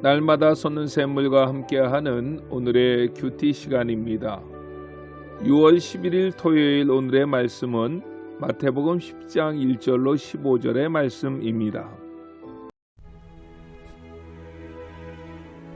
날마다 솟는 샘물과 함께하는 오늘의 큐티 시간입니다. 6월 11일 토요일 오늘의 말씀은 마태복음 10장 1절로 15절의 말씀입니다.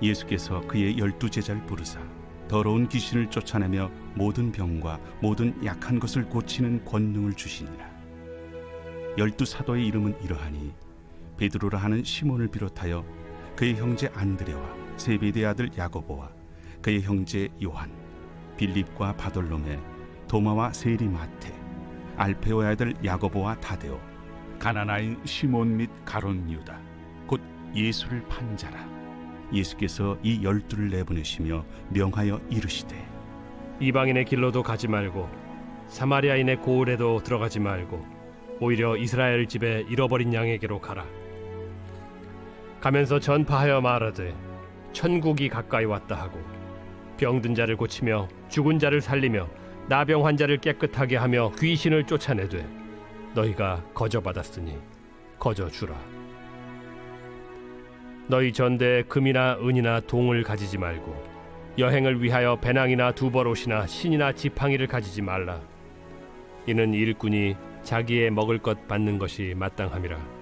예수께서 그의 열두 제자를 부르사 더러운 귀신을 쫓아내며 모든 병과 모든 약한 것을 고치는 권능을 주시니라. 열두 사도의 이름은 이러하니 베드로라 하는 시몬을 비롯하여 그의 형제 안드레와 세베대 아들 야고보와 그의 형제 요한 빌립과 바돌로메 도마와 세리마테 알페오의 아들 야고보와 타데오 가나나인 시몬 및 가론 유다 곧 예수를 판 자라 예수께서 이 열두를 내보내시며 명하여 이르시되 이방인의 길로도 가지 말고 사마리아인의 고을에도 들어가지 말고 오히려 이스라엘 집에 잃어버린 양에게로 가라. 가면서 전파하여 말하되 천국이 가까이 왔다 하고 병든 자를 고치며 죽은 자를 살리며 나병 환자를 깨끗하게 하며 귀신을 쫓아내되 너희가 거저 받았으니 거저 주라. 너희 전대에 금이나 은이나 동을 가지지 말고 여행을 위하여 배낭이나 두벌옷이나 신이나 지팡이를 가지지 말라. 이는 일꾼이 자기의 먹을 것 받는 것이 마땅함이라.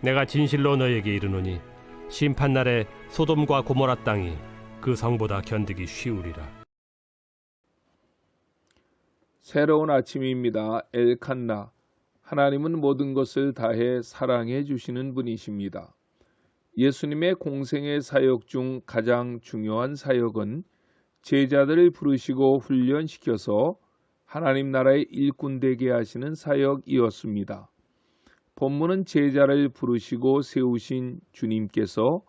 내가 진실로 너희에게 이르노니 심판 날에 소돔과 고모라 땅이 그 성보다 견디기 쉬우리라. 새로운 아침입니다. 엘칸나. 하나님은 모든 것을 다해 사랑해 주시는 분이십니다. 예수님의 공생의 사역 중 가장 중요한 사역은 제자들을 부르시고 훈련시켜서 하나님 나라의 일꾼 되게 하시는 사역이었습니다. 본문은 제자를 부르시고 세우신 주님께서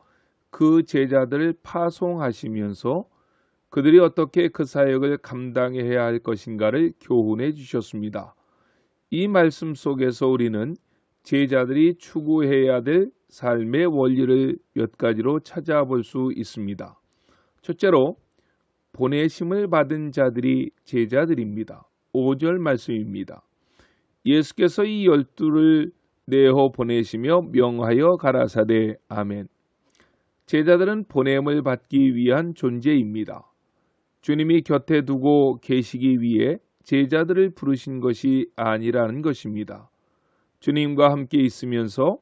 그 제자들을 파송하시면서 그들이 어떻게 그 사역을 감당해야 할 것인가를 교훈해 주셨습니다. 이 말씀 속에서 우리는 제자들이 추구해야 될 삶의 원리를 몇 가지로 찾아볼 수 있습니다. 첫째로 보내심을 받은 자들이 제자들입니다. 5절 말씀입니다. 예수께서 이 열두를 내어 보내시며 명하여 가라사대 아멘. 제자들은 보냄을 받기 위한 존재입니다. 주님이 곁에 두고 계시기 위해 제자들을 부르신 것이 아니라는 것입니다. 주님과 함께 있으면서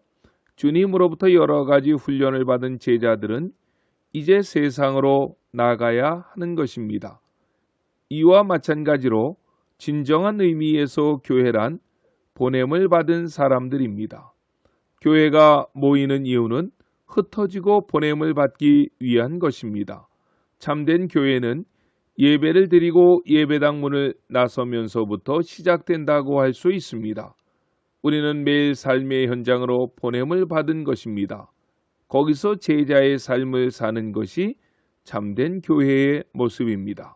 주님으로부터 여러 가지 훈련을 받은 제자들은 이제 세상으로 나가야 하는 것입니다. 이와 마찬가지로 진정한 의미에서 교회란 보냄을 받은 사람들입니다. 교회가 모이는 이유는 흩어지고 보냄을 받기 위한 것입니다. 참된 교회는 예배를 드리고 예배당 문을 나서면서부터 시작된다고 할 수 있습니다. 우리는 매일 삶의 현장으로 보냄을 받은 것입니다. 거기서 제자의 삶을 사는 것이 참된 교회의 모습입니다.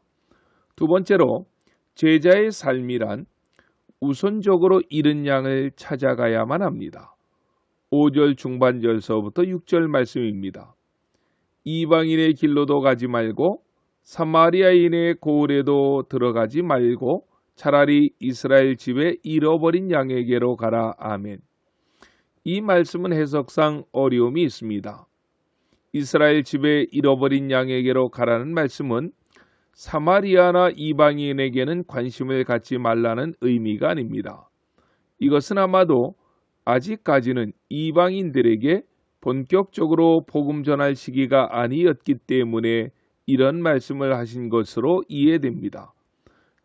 두 번째로 제자의 삶이란 우선적으로 잃은 양을 찾아가야만 합니다. 5절 중반절서부터 6절 말씀입니다. 이방인의 길로도 가지 말고 사마리아인의 고을에도 들어가지 말고 차라리 이스라엘 집에 잃어버린 양에게로 가라. 아멘. 이 말씀은 해석상 어려움이 있습니다. 이스라엘 집에 잃어버린 양에게로 가라는 말씀은 사마리아나 이방인에게는 관심을 갖지 말라는 의미가 아닙니다. 이것은 아마도 아직까지는 이방인들에게 본격적으로 복음 전할 시기가 아니었기 때문에 이런 말씀을 하신 것으로 이해됩니다.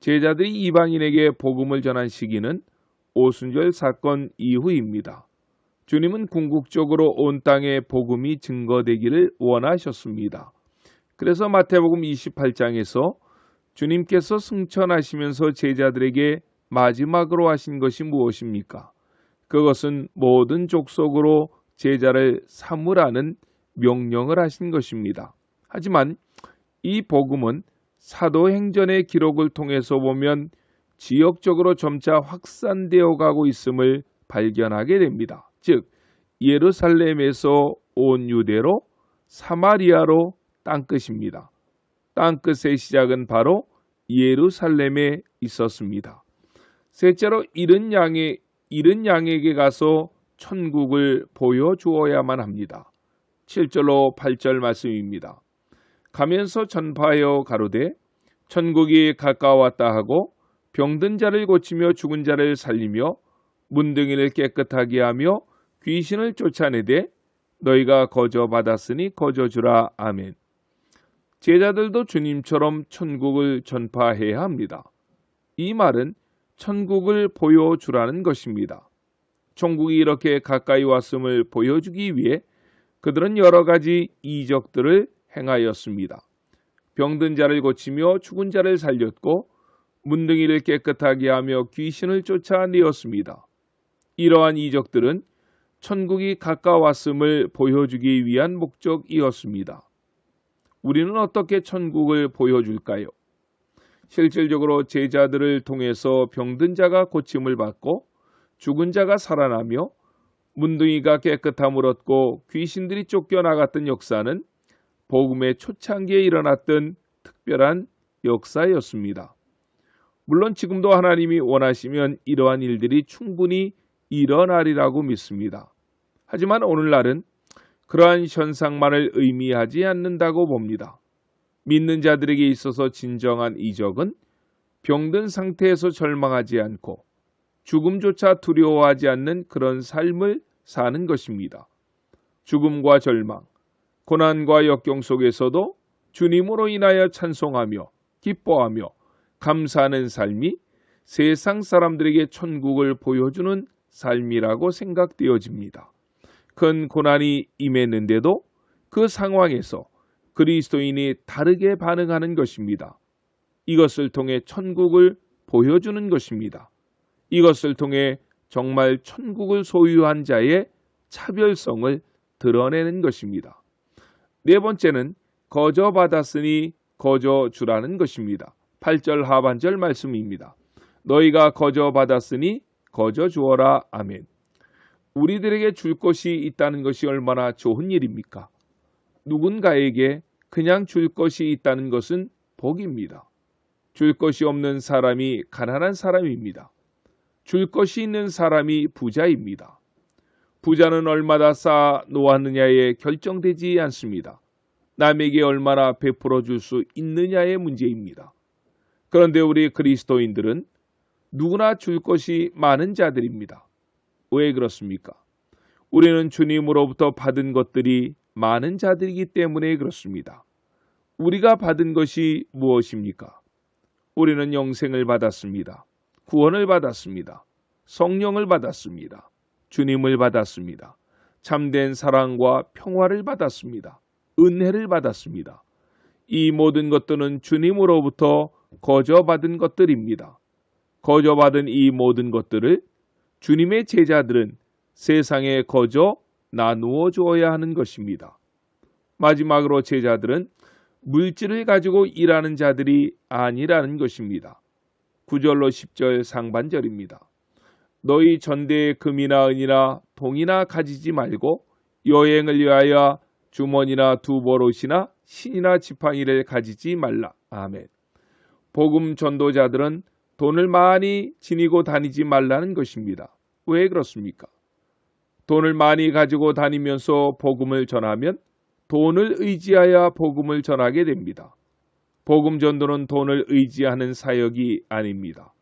제자들이 이방인에게 복음을 전한 시기는 오순절 사건 이후입니다. 주님은 궁극적으로 온 땅에 복음이 증거되기를 원하셨습니다. 그래서 마태복음 28장에서 주님께서 승천하시면서 제자들에게 마지막으로 하신 것이 무엇입니까? 그것은 모든 족속으로 제자를 삼으라는 명령을 하신 것입니다. 하지만 이 복음은 사도행전의 기록을 통해서 보면 지역적으로 점차 확산되어 가고 있음을 발견하게 됩니다. 즉 예루살렘에서 온 유대로 사마리아로 땅끝입니다. 땅끝의 시작은 바로 예루살렘에 있었습니다. 셋째로 이른 양의 이른 양에게 가서 천국을 보여주어야만 합니다. 7절로 8절 말씀입니다. 가면서 전파하여 가로되 천국이 가까웠다 하고 병든 자를 고치며 죽은 자를 살리며 문둥이를 깨끗하게 하며 귀신을 쫓아내되 너희가 거저 받았으니 거저 주라 아멘. 제자들도 주님처럼 천국을 전파해야 합니다. 이 말은 천국을 보여주라는 것입니다. 천국이 이렇게 가까이 왔음을 보여주기 위해 그들은 여러 가지 이적들을 행하였습니다. 병든 자를 고치며 죽은 자를 살렸고 문둥이를 깨끗하게 하며 귀신을 쫓아내었습니다. 이러한 이적들은 천국이 가까웠음을 보여주기 위한 목적이었습니다. 우리는 어떻게 천국을 보여줄까요? 실질적으로 제자들을 통해서 병든 자가 고침을 받고 죽은 자가 살아나며 문둥이가 깨끗함을 얻고 귀신들이 쫓겨나갔던 역사는 복음의 초창기에 일어났던 특별한 역사였습니다. 물론 지금도 하나님이 원하시면 이러한 일들이 충분히 일어나리라고 믿습니다. 하지만 오늘날은 그러한 현상만을 의미하지 않는다고 봅니다. 믿는 자들에게 있어서 진정한 이적은 병든 상태에서 절망하지 않고 죽음조차 두려워하지 않는 그런 삶을 사는 것입니다. 죽음과 절망, 고난과 역경 속에서도 주님으로 인하여 찬송하며 기뻐하며 감사하는 삶이 세상 사람들에게 천국을 보여주는 삶이라고 생각되어집니다. 큰 고난이 임했는데도 그 상황에서 그리스도인이 다르게 반응하는 것입니다. 이것을 통해 천국을 보여주는 것입니다. 이것을 통해 정말 천국을 소유한 자의 차별성을 드러내는 것입니다. 네 번째는 거저 받았으니 거저 주라는 것입니다. 8절 하반절 말씀입니다. 너희가 거저 받았으니 거저 주어라. 아멘. 우리들에게 줄 것이 있다는 것이 얼마나 좋은 일입니까? 누군가에게 그냥 줄 것이 있다는 것은 복입니다. 줄 것이 없는 사람이 가난한 사람입니다. 줄 것이 있는 사람이 부자입니다. 부자는 얼마나 쌓아 놓았느냐에 결정되지 않습니다. 남에게 얼마나 베풀어 줄 수 있느냐의 문제입니다. 그런데 우리 그리스도인들은 누구나 줄 것이 많은 자들입니다. 왜 그렇습니까? 우리는 주님으로부터 받은 것들이 많은 자들이기 때문에 그렇습니다. 우리가 받은 것이 무엇입니까? 우리는 영생을 받았습니다. 구원을 받았습니다. 성령을 받았습니다. 주님을 받았습니다. 참된 사랑과 평화를 받았습니다. 은혜를 받았습니다. 이 모든 것들은 주님으로부터 거저 받은 것들입니다. 거저 받은 이 모든 것들을 주님의 제자들은 세상에 거저 나누어 주어야 하는 것입니다. 마지막으로 제자들은 물질을 가지고 일하는 자들이 아니라는 것입니다. 9절로 10절 상반절입니다. 너희 전대에 금이나 은이나 동이나 가지지 말고 여행을 위하여 주머니나 두보롯이나 신이나 지팡이를 가지지 말라. 아멘. 복음 전도자들은 돈을 많이 지니고 다니지 말라는 것입니다. 왜 그렇습니까? 돈을 많이 가지고 다니면서 복음을 전하면 돈을 의지하여 복음을 전하게 됩니다. 복음 전도는 돈을 의지하는 사역이 아닙니다.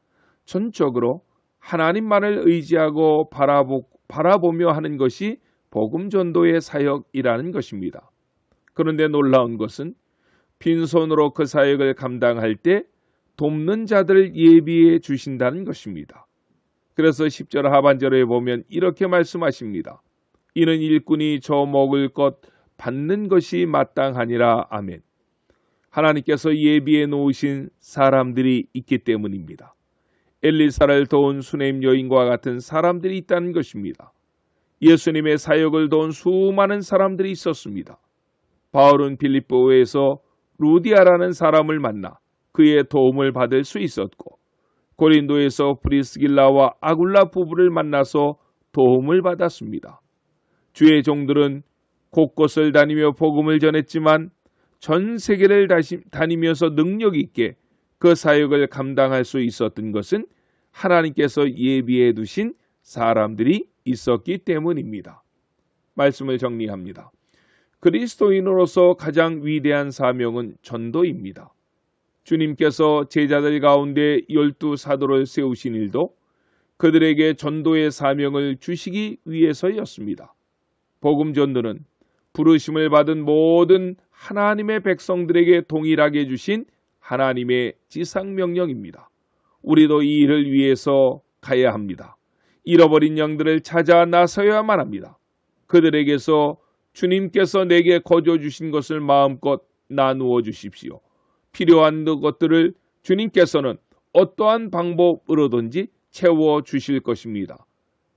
전적으로 하나님만을 의지하고 바라보, 바라보며 하는 것이 복음 전도의 사역이라는 것입니다. 그런데 놀라운 것은 빈손으로 그 사역을 감당할 때 돕는 자들을 예비해 주신다는 것입니다. 그래서 10절 하반절에 보면 이렇게 말씀하십니다. 이는 일꾼이 저 먹을 것 받는 것이 마땅하니라. 아멘. 하나님께서 예비해 놓으신 사람들이 있기 때문입니다. 엘리사를 도운 수냄 여인과 같은 사람들이 있다는 것입니다. 예수님의 사역을 도운 수많은 사람들이 있었습니다. 바울은 빌립보에서 루디아라는 사람을 만나 그의 도움을 받을 수 있었고 고린도에서 브리스길라와 아굴라 부부를 만나서 도움을 받았습니다. 주의 종들은 곳곳을 다니며 복음을 전했지만 전 세계를 다니면서 능력 있게 그 사역을 감당할 수 있었던 것은 하나님께서 예비해 두신 사람들이 있었기 때문입니다. 말씀을 정리합니다. 그리스도인으로서 가장 위대한 사명은 전도입니다. 주님께서 제자들 가운데 열두 사도를 세우신 일도 그들에게 전도의 사명을 주시기 위해서였습니다. 복음 전도는 부르심을 받은 모든 하나님의 백성들에게 동일하게 주신 하나님의 지상 명령입니다. 우리도 이 일을 위해서 가야 합니다. 잃어버린 양들을 찾아 나서야만 합니다. 그들에게서 주님께서 내게 거저 주신 것을 마음껏 나누어 주십시오. 필요한 것들을 주님께서는 어떠한 방법으로든지 채워 주실 것입니다.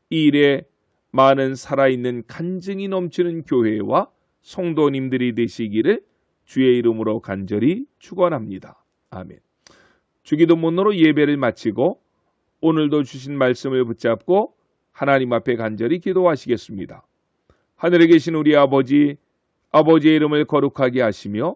이 일에 많은 살아있는 간증이 넘치는 교회와 성도님들이 되시기를 주의 이름으로 간절히 축원합니다. 아멘. 주기도문으로 예배를 마치고 오늘도 주신 말씀을 붙잡고 하나님 앞에 간절히 기도하시겠습니다. 하늘에 계신 우리 아버지, 아버지의 이름을 거룩하게 하시며